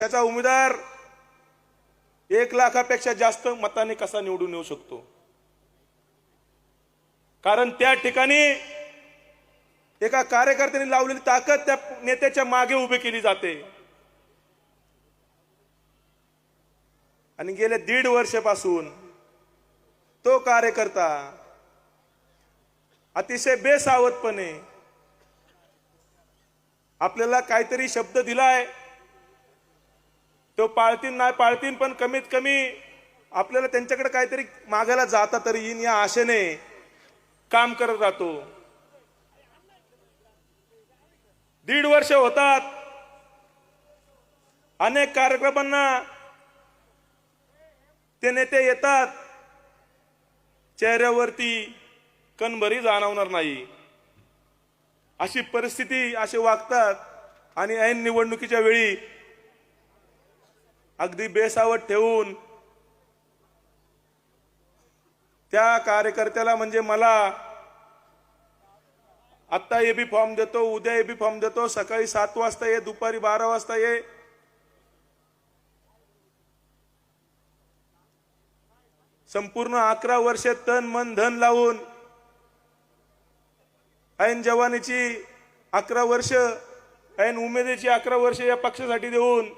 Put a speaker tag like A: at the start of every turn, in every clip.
A: त्याचा उमेदवार एक लाखापेक्षा जास्त मताने कसा निवडून येऊ शकतो? कारण त्या ठिकाणी एका कार्यकर्त्याने लावलेली ताकद त्या नेत्याच्या मागे उभी केली जाते. आणि गेल्या दीड वर्षापासून तो कार्यकर्ता अतिशय बेसावधपणे आपल्याला काहीतरी शब्द दिलाय. तो पाळतीन नाही पाळतीन पण कमीत कमी आपल्याला त्यांच्याकडे काहीतरी मागायला जाता तरी येईन या आशेने काम करत राहतो. दीड वर्ष होतात. अनेक कार्यक्रमांना ते नेते येतात. चेहऱ्यावरती कणभरी जाणवणार नाही. अशी परिस्थिती असे वागतात आणि ऐन निवडणुकीच्या वेळी अगदी बेसावत ठेवून त्या कार्यकर्त्याला म्हणजे मला आत्ता एबी फॉर्म देतो उद्या एबी फॉर्म देतो सकाळी सात वाजता ये दुपारी बारा वाजता ये. संपूर्ण अकरा वर्ष तन मन धन लावून ऐन जवानीची अकरा वर्ष ऐन उमेदीची अकरा वर्ष या पक्षासाठी देऊन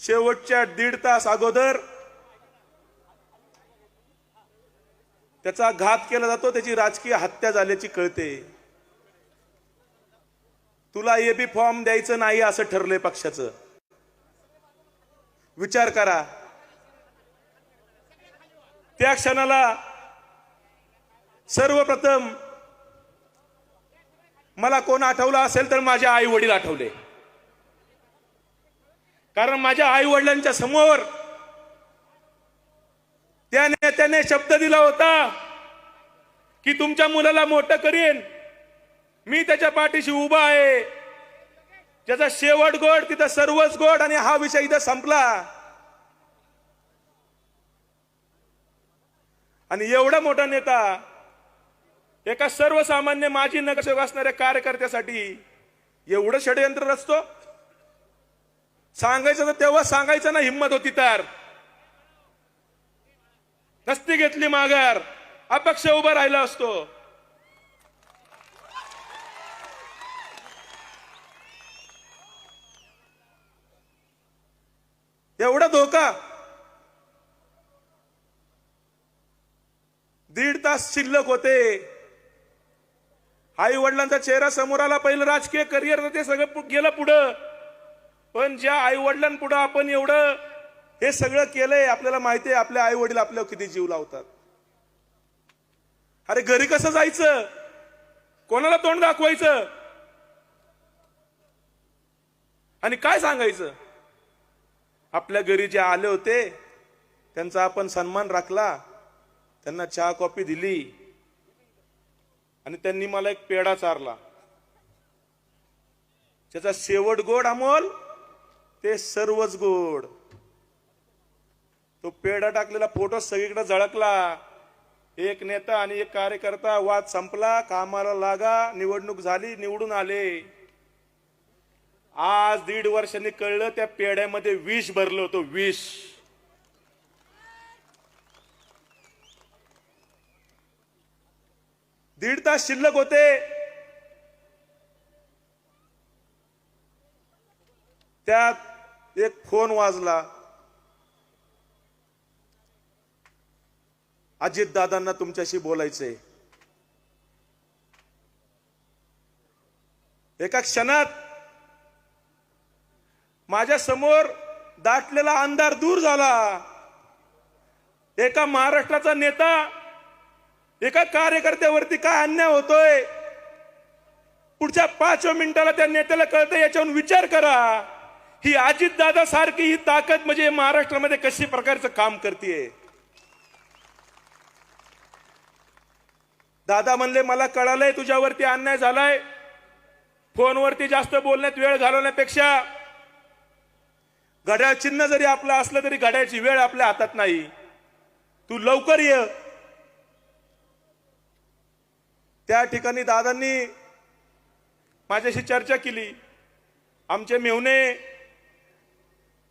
A: शेवटच्या दीड तास अगोदर त्याचा घात केला जातो त्याची राजकीय हत्या झाल्याची कळते. तुला एबी फॉर्म द्यायचं नाही असं ठरलंय पक्षाचं. विचार करा. त्या क्षणाला सर्वप्रथम मला कोण आठवलं असेल तर माझे आई वडील आठवले. कारण माझ्या आई वडिलांच्या समोर त्या नेत्याने शब्द दिला होता की तुमच्या मुलाला मोठं करीन. मी त्याच्या पाठीशी उभा आहे. ज्याचा शेवट गोड तिथं सर्वच गोड आणि हा विषय इथं संपला. आणि एवढा मोठा नेता एका सर्वसामान्य माजी नगरसेवक असणाऱ्या कार्यकर्त्यासाठी एवढं षडयंत्र रचतो. सांगायचं तर तेव्हा सांगायचं ना हिंमत होती तर. नसती घेतली माघार. अपक्ष उभा राहिला असतो. एवढा धोका. दीड तास शिल्लक होते. आई वडिलांचा चेहरा समोर आला पहिलं राजकीय करिअर ते सगळं गेलं पुढं. पण ज्या आई वडिलांपुढं आपण एवढं हे सगळं केलंय आपल्याला माहिती आहे आपले आई वडील आपल्यावर किती जीव लावतात. अरे घरी कसं जायचं? कोणाला तोंड दाखवायचं? आणि काय सांगायचं? आपल्या घरी जे आले होते त्यांचा आपण सन्मान राखला त्यांना चहा कॉफी दिली आणि त्यांनी मला एक पेढा चारला. त्याचा शेवट गोड अमोल ते सर्वच गोड. तो पेढा टाकलेला फोटो सगळीकडे झळकला. एक नेता आणि एक कार्यकर्ता वाद संपला कामाला लागा निवडणूक झाली निवडून आले. आज दीड वर्षांनी कळलं त्या पेढ्यामध्ये विष भरलं होतं विष. दीड तास शिल्लक होते. त्यात एक फोन वाजला. अजित दादांना तुमच्याशी बोलायचंय. एका क्षणात माझ्यासमोर दाटलेला अंधार दूर झाला. एका महाराष्ट्राचा नेता एका कार्यकर्त्यावरती काय अन्याय होतोय? पुढच्या पाच मिनिटाला त्या नेत्याला कळतं याच्यावर विचार करा. ही अजित दादा सारखी ही ताकद म्हणजे महाराष्ट्रामध्ये कशी प्रकारचं काम करते दादा म्हणले मला कळालंय तुझ्यावरती अन्याय झालाय. फोनवरती जास्त बोलण्यात वेळ घालवण्यापेक्षा घड्याळ चिन्ह जरी आपलं असलं तरी घड्याळची वेळ आपल्या हातात नाही. तू लवकर ये. त्या ठिकाणी दादांनी माझ्याशी चर्चा केली. आमचे मेवणे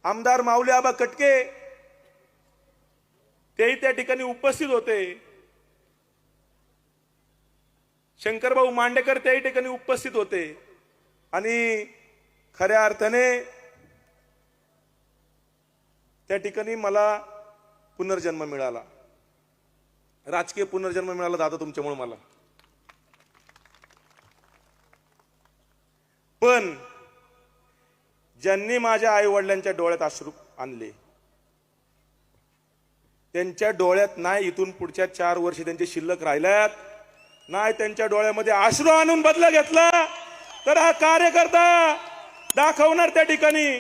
A: आमदार माऊली आबा कटके तेही त्या ठिकाणी उपस्थित होते. शंकरभाऊ मांडेकर त्याही ठिकाणी उपस्थित होते. आणि खऱ्या अर्थाने त्या ठिकाणी मला पुनर्जन्म मिळाला. राजकीय पुनर्जन्म मिळाला दादा तुमच्यामुळे मला. पण ज्यांनी माझ्या आई वडिलांच्या डोळ्यात अश्रू आणले. त्यांच्या डोळ्यात नाही इथून पुढच्या चार वर्ष त्यांचे शिल्लक राहिल्यात. नाही त्यांच्या डोळ्यामध्ये अश्रू आणून बदला घेतला. तर हा कार्यकर्ता दाखवणार त्या ठिकाणी.